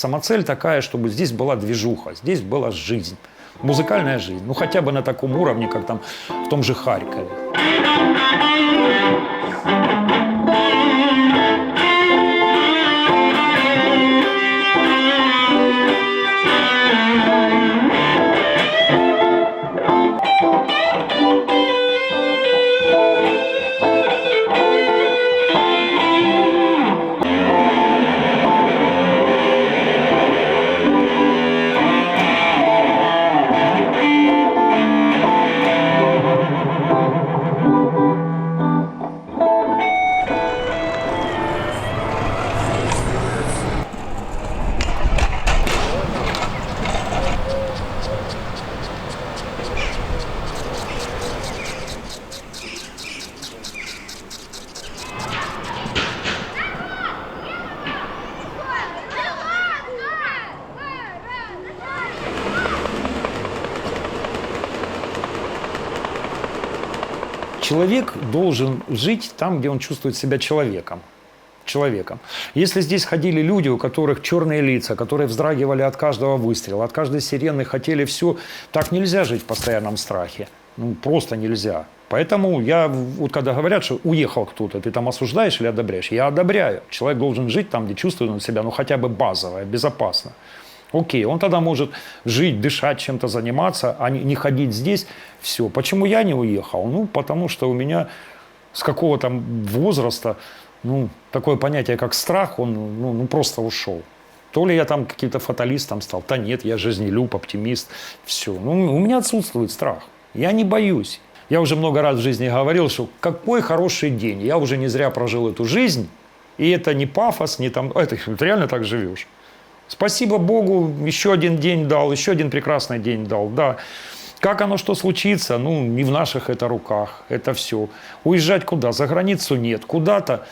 Самоцель такая, чтобы здесь была движуха, здесь была жизнь, музыкальная жизнь. Ну хотя бы на таком уровне, как там в том же Харькове. Человек должен жить там, где он чувствует себя человеком. Человеком. Если здесь ходили люди, у которых черные лица, которые вздрагивали от каждого выстрела, от каждой сирены, хотели все, так нельзя жить в постоянном страхе. Ну, просто нельзя. Поэтому я, вот когда говорят, что уехал кто-то, ты там осуждаешь или одобряешь? Я одобряю. Человек должен жить там, где чувствует он себя, ну, хотя бы базово, безопасно. Окей, он тогда может жить, дышать, чем-то заниматься, а не, ходить здесь. Все. Почему я не уехал? Ну, потому что у меня с какого-то возраста ну, такое понятие, как страх, он ну, ну, просто ушел. То ли я там каким-то фаталистом стал, да нет, я жизнелюб, оптимист, все. Ну, у меня отсутствует страх. Я не боюсь. Я уже много раз в жизни говорил, что какой хороший день. Я уже не зря прожил эту жизнь. И это не пафос, не там... Это реально так живешь. Спасибо Богу, еще один день дал, еще один прекрасный день дал, да. Как оно что случится, ну, не в наших это руках, это все. Уезжать куда? За границу нет. Куда-то,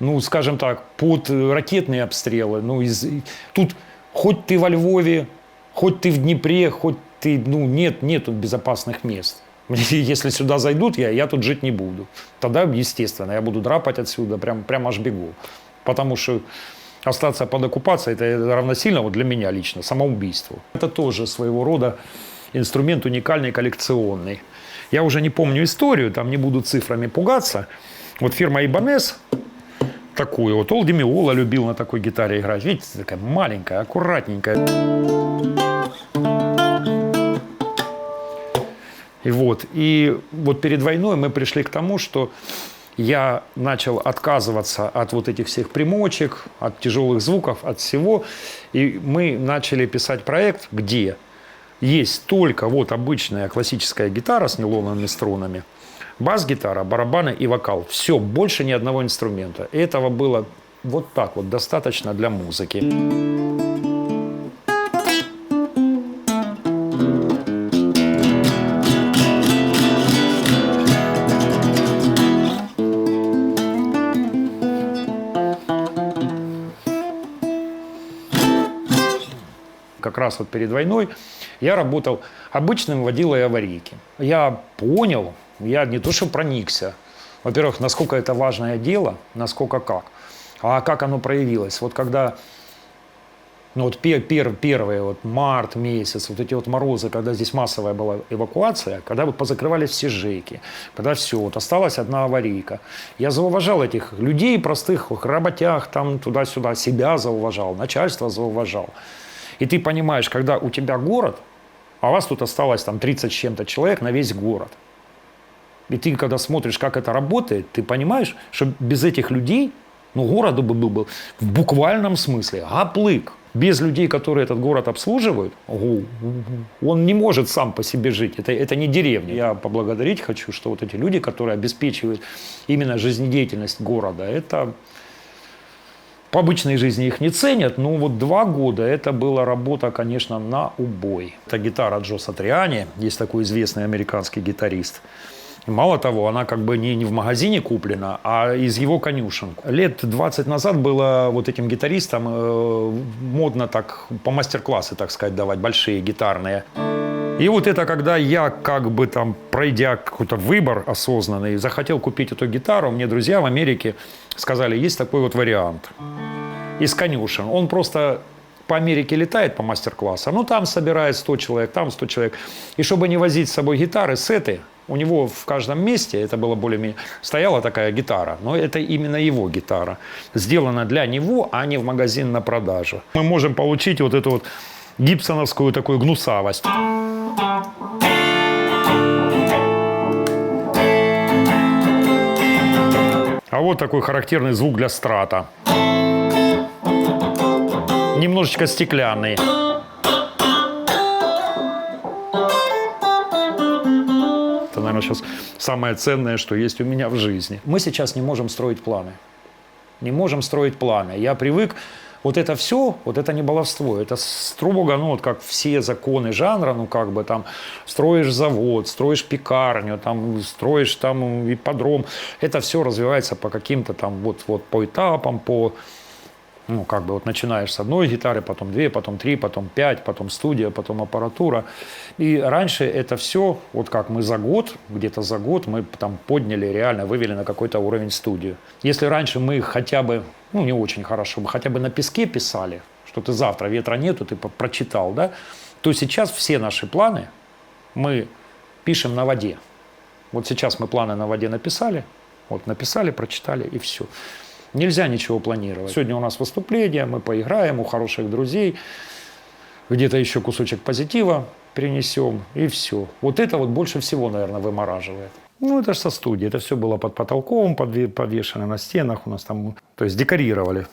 ну, скажем так, под ракетные обстрелы. Ну, из... Тут хоть ты во Львове, хоть ты в Днепре, хоть ты, ну, нет, нету безопасных мест. Если сюда зайдут, я, я тут жить не буду. Тогда, естественно, я буду драпать отсюда, прям, прям аж бегу. Потому что остаться под оккупацией, это равносильно вот для меня лично самоубийству. Это тоже своего рода инструмент уникальный, коллекционный. Я уже не помню историю, там не буду цифрами пугаться. Вот фирма Ibanez, такую, вот Ол Демиола любил на такой гитаре играть. Видите, такая маленькая, аккуратненькая. И вот, и вот перед войной мы пришли к тому, что я начал отказываться от вот этих всех примочек, от тяжелых звуков, от всего. И мы начали писать проект, где есть только вот обычная классическая гитара с нейлоновыми струнами, бас-гитара, барабаны и вокал. Все, больше ни одного инструмента. И этого было вот так вот достаточно для музыки. Раз вот перед войной, я работал обычным водилой аварийки. Я понял, я не то что проникся, во-первых, насколько это важное дело, насколько как, а как оно проявилось. Вот когда ну вот пер, пер, первые, вот март месяц, вот эти вот морозы, когда здесь массовая была эвакуация, когда вот позакрывались все жеки, когда все, вот осталась одна аварийка. Я зауважал этих людей простых, работях там туда-сюда, себя зауважал, начальство зауважал. И ты понимаешь, когда у тебя город, а у вас тут осталось там 30 с чем-то человек на весь город. И ты, когда смотришь, как это работает, ты понимаешь, что без этих людей, ну, городу бы был бы в буквальном смысле оплык. Без людей, которые этот город обслуживают, он не может сам по себе жить. Это, это не деревня. Я поблагодарить хочу, что вот эти люди, которые обеспечивают именно жизнедеятельность города, это по обычной жизни их не ценят, но вот два года это была работа, конечно, на убой. Это гитара Джо Сатриани, есть такой известный американский гитарист. Мало того, она как бы не, не в магазине куплена, а из его конюшен. Лет 20 назад было вот этим гитаристам э, модно так по мастер-классы, так сказать, давать большие гитарные. И вот это, когда я как бы там, пройдя какой-то выбор осознанный, захотел купить эту гитару, мне друзья в Америке сказали, есть такой вот вариант из конюшен. Он просто по Америке летает по мастер-классам, ну там собирает 100 человек, там 100 человек. И чтобы не возить с собой гитары, сеты, у него в каждом месте, это было более-менее, стояла такая гитара, но это именно его гитара, сделана для него, а не в магазин на продажу. Мы можем получить вот эту вот гибсоновскую такую гнусавость. А вот такой характерный звук для страта. Немножечко стеклянный. Это, наверное, сейчас самое ценное, что есть у меня в жизни. Мы сейчас не можем строить планы. Не можем строить планы. Я привык вот это все, вот это не баловство, это строго, ну, вот как все законы жанра, ну, как бы там строишь завод, строишь пекарню, там строишь там ипподром, это все развивается по каким-то там вот, вот по этапам, по ну, как бы вот начинаешь с одной гитары, потом две, потом три, потом пять, потом студия, потом аппаратура. И раньше это все, вот как мы за год, где-то за год мы там подняли, реально вывели на какой-то уровень студию. Если раньше мы хотя бы, ну не очень хорошо, мы хотя бы на песке писали, что ты завтра ветра нету, ты прочитал, да, то сейчас все наши планы мы пишем на воде. Вот сейчас мы планы на воде написали, вот написали, прочитали и все. Нельзя ничего планировать. Сегодня у нас выступление, мы поиграем у хороших друзей, где-то еще кусочек позитива принесем, и все. Вот это вот больше всего, наверное, вымораживает. Ну, это же со студии. Это все было под потолком, подве- повешено на стенах у нас там. То есть декорировали.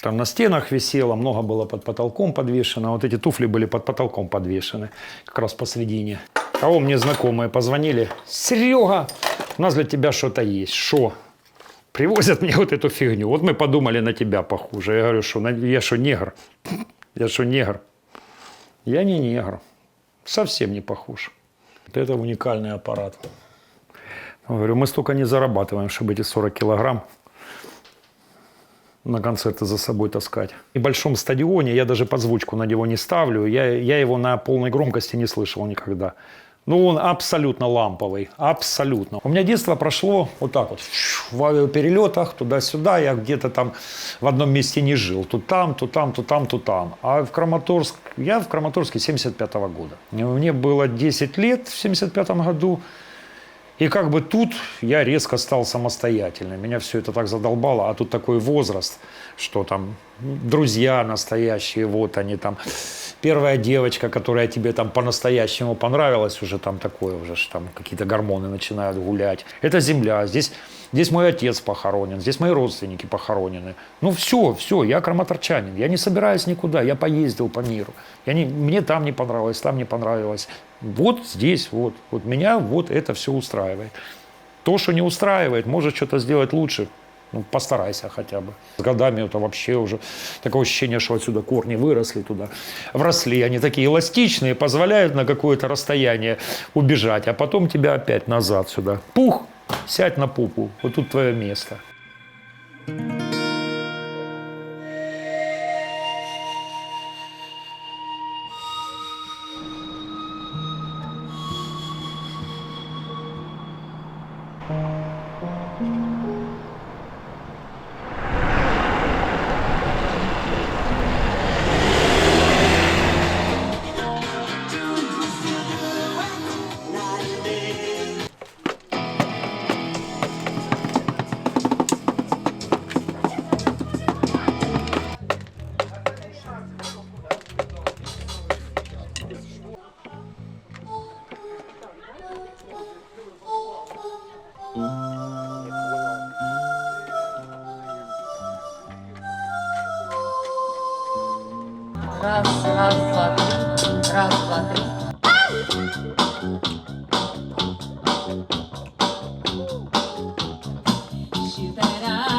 Там на стенах висело, много было под потолком подвешено. Вот эти туфли были под потолком подвешены, как раз посредине. Кого мне знакомые позвонили? Серега, у нас для тебя что-то есть. Что? Привозят мне вот эту фигню. Вот мы подумали, на тебя похоже. Я говорю, что я что, негр? Я что, негр? Я не негр. Совсем не похож. Это уникальный аппарат. Я говорю, мы столько не зарабатываем, чтобы эти 40 килограмм на концерты за собой таскать. В большом стадионе я даже подзвучку на него не ставлю. Я, я его на полной громкости не слышал никогда. Ну, он абсолютно ламповый, абсолютно. У меня детство прошло вот так вот, в авиаперелетах, туда-сюда. Я где-то там в одном месте не жил. Тут там, тут там, тут там, тут там. А в Краматорск, я в Краматорске 75 года. Мне было 10 лет в 75 году. И как бы тут я резко стал самостоятельным. Меня все это так задолбало. А тут такой возраст, что там друзья настоящие, вот они там. Первая девочка, которая тебе там по-настоящему понравилась, уже там такое, уже ж там какие-то гормоны начинают гулять. Это земля, здесь, здесь мой отец похоронен, здесь мои родственники похоронены. Ну все, все, я краматорчанин, я не собираюсь никуда, я поездил по миру. Я не, мне там не понравилось, там не понравилось. Вот здесь, вот, вот меня вот это все устраивает. То, что не устраивает, может что-то сделать лучше. Ну, постарайся хотя бы. С годами это вообще уже такое ощущение, что отсюда корни выросли туда, вросли. Они такие эластичные, позволяют на какое-то расстояние убежать, а потом тебя опять назад сюда. Пух, сядь на пупу, вот тут твое место. Раз, раз, два, три. Раз, два, три. Считай раз.